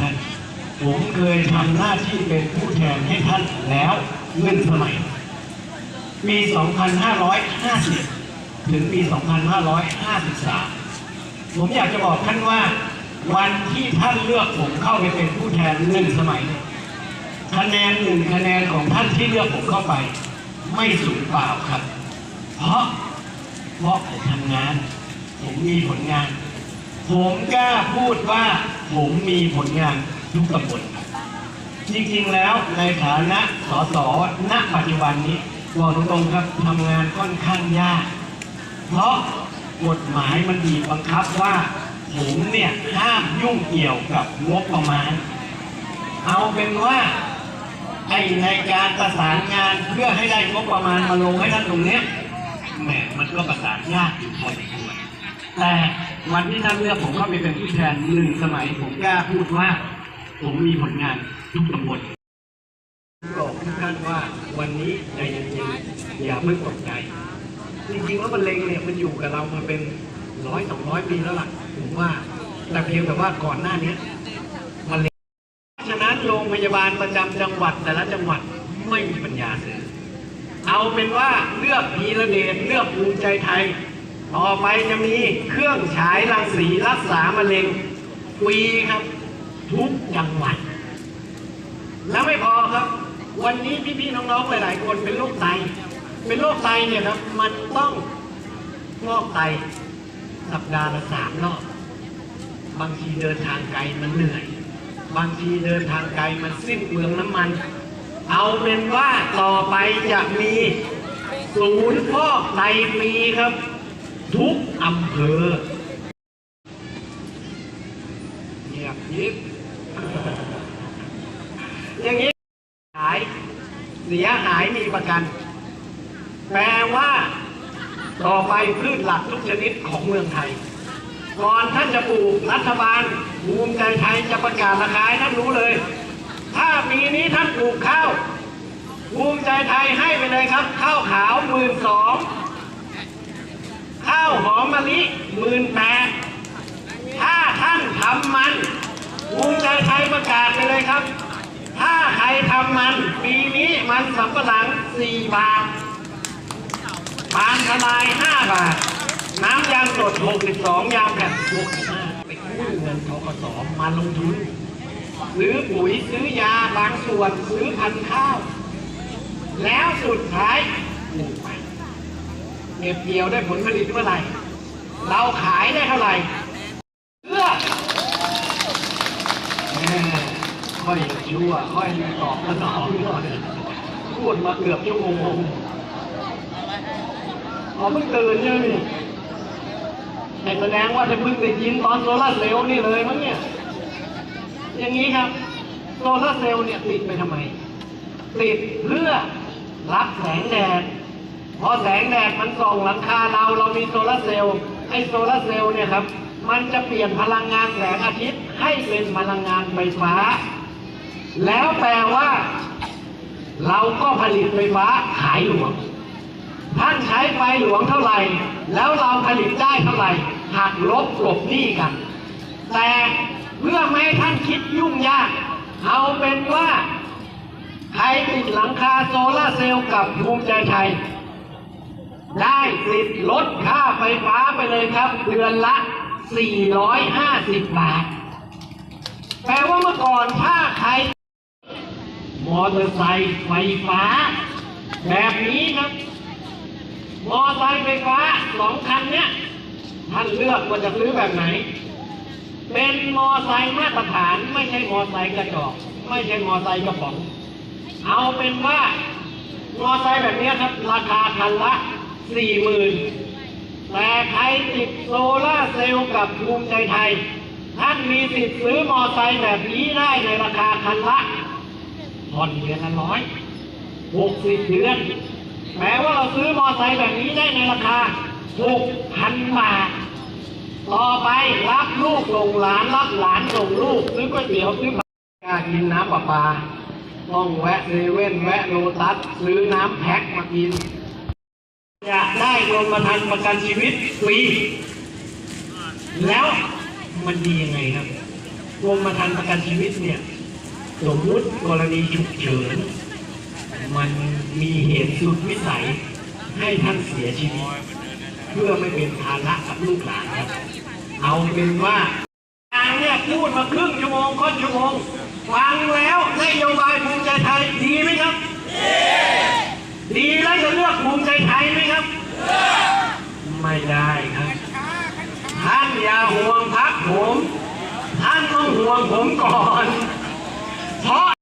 ท่านผมเคยทำหน้าที่เป็นผู้แทนให้ท่านแล้วเงินสมัยปี 2550 ถึงปี 2553 ผมอยากจะบอกท่านว่าวันที่ท่านเลือกผมเข้าไปเป็นผู้แทนหนึ่งสมัยเนี่ยคะแนนหนึ่งคะแนนของท่านที่เลือกผมเข้าไป ไม่สูญเปล่าครับ เพราะเพราะผมทำงาน ผมมีผลงาน ผมกล้าพูดว่า ผมมีผลงานทุกตำบลจริงๆแล้วในฐานะสสณปัจจุบันนี้บอกตรงๆครับทำงานค่อนข้างยาก เพราะกฎหมายมันบีบบังคับว่าผมเนี่ยห้ามยุ่งเกี่ยวกับงบประมาณ เอาเป็นว่าไอ้ในการประสานงานเพื่อให้ได้งบประมาณมาลงให้ท่านตรงเนี้ยแหมมันก็ประสานยากอยู่พอสมควร แต่วันที่ท่านเลือกผมเข้าไปเป็นผู้แทนหนึ่งสมัยผมกล้าพูดว่า ผมมีผลงานทุกตำบลบอกทุกท่านว่าวันนี้ใจเย็นๆอย่าเพิ่งตกใจ จริงๆแล้วมะเร็งเนี่ยมันอยู่กับเรามาเป็นร้อยสองร้อยปีแล้วล่ะผมว่า แต่เพียงแต่ว่าก่อนหน้านี้มะเร็งฉะนั้นโรงพยาบาลประจำจังหวัดแต่ละจังหวัดไม่มีปัญญาซื้อเอาเป็นว่าเลือกพีระเดชเลือกภูมิใจไทย ต่อไปจะมีเครื่องฉายรังสีรักษามะเร็งฟรีครับ ทุกจังหวัด แล้วไม่พอครับ วันนี้พี่ๆน้องๆหลายๆคนเป็นโรคไต เป็นโรคไตเนี่ยครับ มันต้องงอกไตสัปดาห์ละสามรอบบางทีเดินทางไกลมันเหนื่อย บางทีเดินทางไกลมันสิ้นเปลืองน้ำมัน เอาเป็นว่าต่อไปจะมีศูนย์ฟอกไตฟรีครับ ทุกอำเภอเงียบยิบอย่างนี้หายเสียหายมีประกัน แปลว่า ต่อไปพืชหลักทุกชนิดของเมืองไทย ก่อนท่านจะปลูกรัฐบาลภูมิใจไทยจะประกาศราคาให้ท่านรู้เลย ถ้าปีนี้ท่านปลูกข้าวภูมิใจไทยให้ไปเลยครับ ข้าวขาวหมื่นสอง ข้าวหอมมะลิหมื่นแปดถ้าท่านทำมันภูมิใจไทยประกาศไปเลยครับ ถ้าใครทำมัน ปีนี้มันสำปะหลัง4บาทปาล์มทลาย5บาท น้ำยางสด62ยางแผ่น65ไปกู้เงินทกสมาลงทุนซื้อปุ๋ยซื้อยาบางส่วนซื้อพันธุ์ข้าว แล้วสุดท้ายปลูกไป เก็บเกี่ยวได้ผลผลิตเมื่อไหร่ เราขายได้เท่าไหร่เลือกแม่ค่อยชั่วค่อยตอบสนองหน่อยพูดมาเกือบชั่วโมงอ๋อเพิ่งตื่นใช่ไหมแต่แสดงว่าจะเพิ่งได้ยินตอนโซลาร์เซลล์นี่เลยมั้งเนี่ย อย่างนี้ครับโซลาร์เซลล์เนี่ยติดไปทำไม ติดเพื่อรับแสงแดด พอแสงแดดมันส่องหลังคาเราเรามีโซลาร์เซลล์ไอโซลาร์เซลล์เนี่ยครับมันจะเปลี่ยนพลังงานแสงอาทิตย์ให้เป็นพลังงานไฟฟ้า แล้วแปลว่า เราก็ผลิตไฟฟ้าขายหลวง ท่านใช้ไฟหลวงเท่าไหร่ แล้วเราผลิตได้เท่าไหร่หักลบกลบหนี้กัน แต่เพื่อไม่ให้ท่านคิดยุ่งยาก เอาเป็นว่าใครติดหลังคาโซลาร์เซลล์กับภูมิใจไทย ได้สิทธิ์ลดค่าไฟฟ้าไปเลยครับ เดือนละ 450 บาท แปลว่าเมื่อก่อนถ้าใคร มอเตอร์ไซค์ไฟฟ้า แบบนี้ครับ มอไซค์ไฟฟ้าสองคันเนี้ยท่านเลือกว่าจะซื้อแบบไหน เป็นมอไซค์มาตรฐานไม่ใช่มอไซค์กระจอกไม่ใช่มอไซค์กระป๋อง เอาเป็นว่ามอไซค์แบบนี้ครับ ราคาคันละ สี่หมื่นแต่ใครติดโซล่าเซลล์กับภูมิใจไทย ท่านมีสิทธิ์ซื้อมอไซค์แบบนี้ได้ในราคาคันละผ่อนเดือนละร้อยหกสิบเดือนแม้ว่าเราซื้อมอไซค์แบบนี้ได้ในราคาหกพันบาท ต่อไปรับลูกส่งหลานรับหลานส่งลูกซื้อก๋วยเตี๋ยวซื้อผักกล้ากินน้ำประปา ต้องแวะเซเว่นแวะโลตัสซื้อน้ำแพ็คมากิน อยากได้กรมธรรม์ประกันชีวิตฟรีแล้วมันดียังไงครับกรมธรรม์ประกันชีวิตเนี่ยสมมุติกรณีฉุกเฉินมันมีเหตุสุดวิสัยให้ท่านเสียชีวิต เพื่อไม่เป็นภาระกับลูกหลานครับ เอาเป็นว่าทางเนี่ยพูดมาครึ่งชั่วโมงค่อนชั่วโมงฟังแล้วนโยบายภูมิใจไทยดีไหมครับ ดีแล้วจะเลือกภูมิใจไทยไหม ไม่ได้ครับ ท่านอย่าห่วงพักผม ท่านต้องห่วงผมก่อน เพราะ